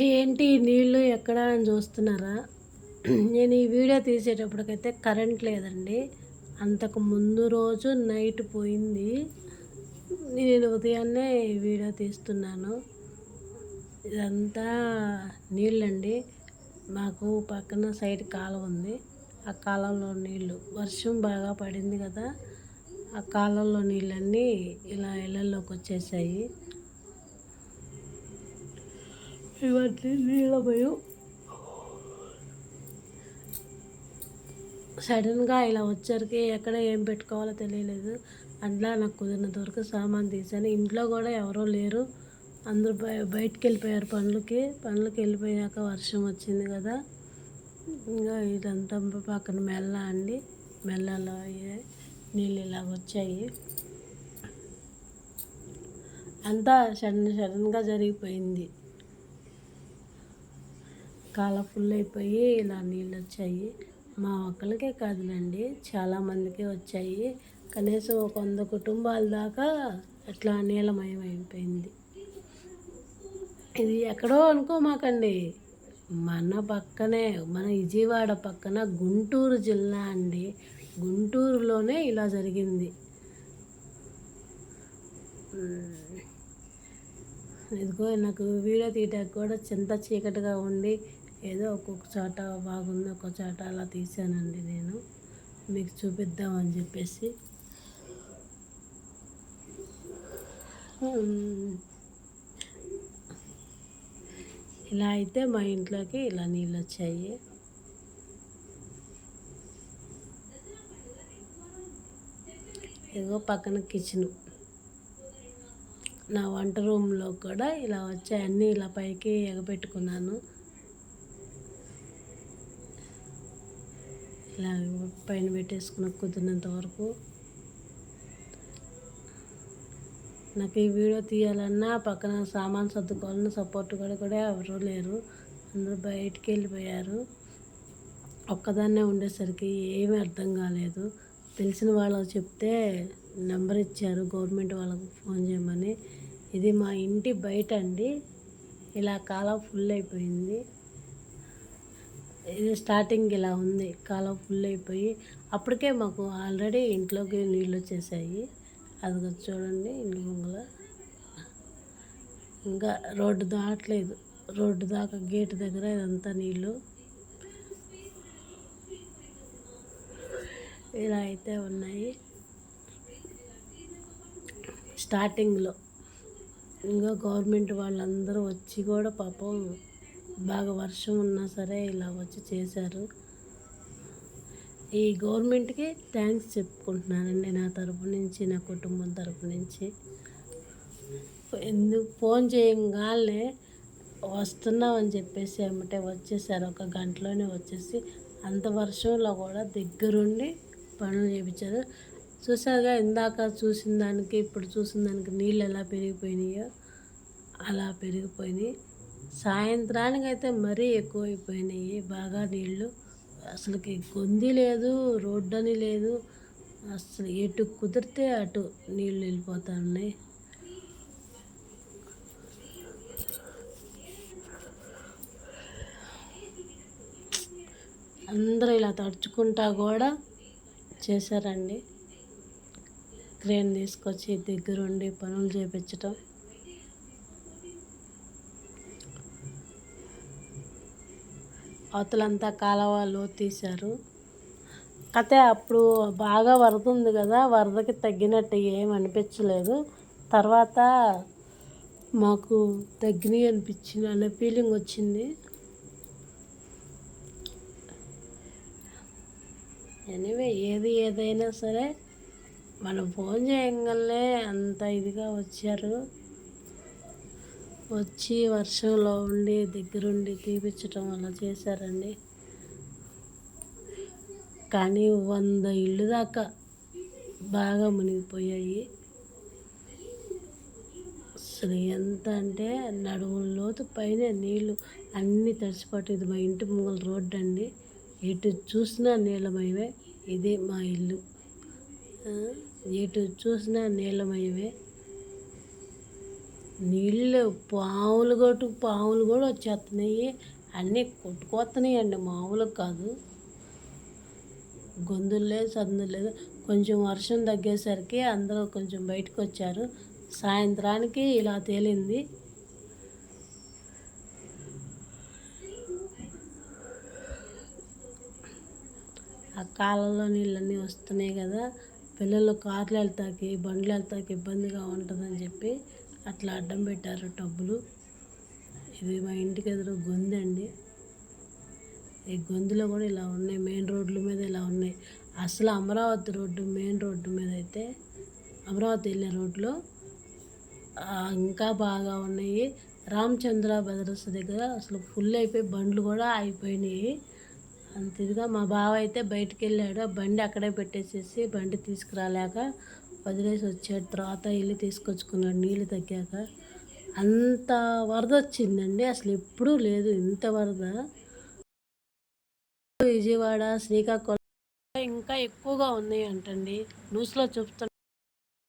ఏంటి నీళ్ళు ఎక్కడ అని చూస్తున్నారా? నేను ఈ వీడియో తీసేటప్పటికైతే కరెంట్ లేదండి. అంతకు ముందు రోజు నైట్ పోయింది. నేను ఉదయాన్నే ఈ వీడియో తీస్తున్నాను. ఇదంతా నీళ్ళండి. మాకు పక్కన సైడ్ కాలం ఉంది. ఆ కాలంలో నీళ్ళు వర్షం బాగా పడింది కదా. ఆ కాలంలో నీళ్ళన్నీ ఇలా ఇళ్ళల్లోకి వచ్చేసాయి. ఇవన్నీ నీళ్ళ భయం సడన్గా ఇలా వచ్చరికి ఎక్కడ ఏం పెట్టుకోవాలో తెలియలేదు. అట్లా నాకు కుదిరినంత వరకు సామాన్ తీసాను. ఇంట్లో కూడా ఎవరో లేరు. అందరూ బయ బయటికి వెళ్ళిపోయారు పనులకి. పనులకి వెళ్ళిపోయాక వర్షం వచ్చింది కదా. ఇంకా ఇదంతా పక్కన మెల్ల అండి. మెల్లలో నీళ్ళు ఇలా వచ్చాయి. అంతా సడన్ సడన్గా జరిగిపోయింది. కాల ఫుల్ అయిపోయి ఇలా నీళ్ళు వచ్చాయి. మా ఒక్కరికే కాదులండి చాలామందికి వచ్చాయి. కనీసం ఒక వంద కుటుంబాల దాకా అట్లా నీలమయం అయిపోయింది. ఇది ఎక్కడో అనుకోమాకండి మన పక్కనే మన విజయవాడ పక్కన గుంటూరు జిల్లా అండి. గుంటూరులోనే ఇలా జరిగింది. ఇదిగో నాకు వీడియో తీయటానికి కూడా చింత చీకటిగా ఉండి ఏదో ఒక్కొక్క చోట బాగుంది ఒక్కొక్క చోట అలా తీసానండి నేను. మీకు చూపిద్దామని చెప్పేసి. ఇలా అయితే మా ఇంట్లోకి ఇలా నీళ్ళు వచ్చాయి. ఇదిగో పక్కన కిచెను. నా వంట రూమ్లో కూడా ఇలా వచ్చాయన్నీ ఇలా పైకి ఎగపెట్టుకున్నాను ఇలా పైన పెట్టేసుకున్న కుదిరినంత వరకు. నాకు ఈ వీడియో తీయాలన్నా పక్కన సామాన్ సర్దుకోవాలన్నా సపోర్ట్ కూడా కూడా ఎవరూ లేరు. అందరూ బయటికి వెళ్ళిపోయారు. ఒక్కదాన్నే ఉండేసరికి ఏమీ అర్థం కాలేదు. తెలిసిన వాళ్ళకి చెప్తే నెంబర్ ఇచ్చారు గవర్నమెంట్ వాళ్ళకు ఫోన్ చేయమని. ఇది మా ఇంటి బయట అండి ఇలా కాలం ఫుల్ అయిపోయింది. ఇది స్టార్టింగ్ ఇలా ఉంది. కాలం ఫుల్ అయిపోయి అప్పటికే మాకు ఆల్రెడీ ఇంట్లోకి నీళ్ళు వచ్చేసాయి. అది చూడండి ఇంటి ముంగల. ఇంకా రోడ్డు దాటలేదు. రోడ్డు దాకా గేటు దగ్గర ఇదంతా నీళ్ళు. ఇలా అయితే ఉన్నాయి. స్టార్టింగ్లో ఇంకా గవర్నమెంట్ వాళ్ళందరూ వచ్చి కూడా పాపం బాగా వర్షం ఉన్నా సరే ఇలా వచ్చి చేశారు. ఈ గవర్నమెంట్కి థ్యాంక్స్ చెప్పుకుంటున్నానండి నా తరపు నుంచి నా కుటుంబం తరపు నుంచి. ఎందుకు ఫోన్ చేయగానే వస్తున్నామని చెప్పేసి ఏమంటే వచ్చేసారు. ఒక గంటలోనే వచ్చేసి అంత వర్షంలో కూడా దగ్గరుండి పనులు చేయించారు చూసారుగా ఇందాక చూసిన దానికి ఇప్పుడు చూసిన దానికి నీళ్ళు ఎలా పెరిగిపోయినాయో అలా పెరిగిపోయినాయి. సాయంత్రానికి అయితే మరీ ఎక్కువైపోయినాయి. బాగా నీళ్ళు. అసలుకి గొంది లేదు రోడ్డు అని లేదు. అసలు ఎటు కుదిరితే అటు నీళ్ళు వెళ్ళిపోతా ఉన్నాయి అందరూ ఇలా తడుచుకుంటా కూడా చేశారండి. క్రేన్ తీసుకొచ్చి దగ్గరుండి పనులు చేపించటం. అవతలంతా కాలవలో తీశారు. అయితే అప్పుడు బాగా వరద ఉంది కదా వరదకి తగ్గినట్టు ఏం అనిపించలేదు. తర్వాత మాకు తగ్గినాయి అనిపించింది అనే ఫీలింగ్ వచ్చింది. ఎనివే ఏది ఏదైనా సరే మనం ఫోన్ చేయగలనే అంత ఇదిగా వచ్చారు. వచ్చి వర్షంలో ఉండి దగ్గరుండి తీపించడం అలా చేశారండి. కానీ వంద ఇళ్ళు దాకా బాగా మునిగిపోయాయి. అసలు ఎంత అంటే నడుముల లోతు పైన నీళ్ళు అన్నీ తడిచిపట్టు ఇది మా ఇంటి ముంగల రోడ్డు అండి ఎటు చూసినా నీళ్ళమయమే ఇదే మా ఇల్లు. ఎటు చూసినా నీళ్ళమయమే నీళ్ళు పాములు కొట్టు పాములు కూడా వచ్చేస్తున్నాయి. అన్నీ కొట్టుకొస్తున్నాయి అండి మామూలుగా కాదు. గొంతులు లేదు సందులు లేదు కొంచెం వర్షం తగ్గేసరికి అందరూ కొంచెం బయటకు వచ్చారు. సాయంత్రానికి ఇలా తేలింది. ఆ కాలంలో నీళ్ళన్నీ వస్తున్నాయి కదా. పిల్లలు కార్లు వెళ్తాకి బండ్లు వెళ్తాకి ఇబ్బందిగా ఉంటుందని చెప్పి అట్లా అడ్డం పెట్టారు టబ్బులు. ఇది మా ఇంటికి ఎదురు గొంతండి ఈ గొంతులో కూడా ఇలా ఉన్నాయి మెయిన్ రోడ్ల మీద ఇలా ఉన్నాయి. అసలు అమరావతి రోడ్డు మెయిన్ రోడ్డు మీద అయితే అమరావతి వెళ్ళే రోడ్లో ఇంకా బాగా ఉన్నాయి. రామచంద్ర బ్రదర్స్ దగ్గర అసలు ఫుల్ అయిపోయి బండ్లు కూడా అయిపోయినాయి. అంత ఇదిగా మా బావ అయితే బయటికి వెళ్ళాడు ఆ బండి అక్కడే పెట్టేసేసి బండి తీసుకురాలేక వదిలేసి వచ్చాడు. తర్వాత వెళ్ళి తీసుకొచ్చుకున్నాడు నీళ్ళు తగ్గాక. అంత వరద వచ్చిందండి అసలు ఎప్పుడూ లేదు ఇంత వరద. విజయవాడ శ్రీకాకుళం ఇంకా ఎక్కువగా ఉన్నాయి అంటండి న్యూస్లో చెప్తున్నా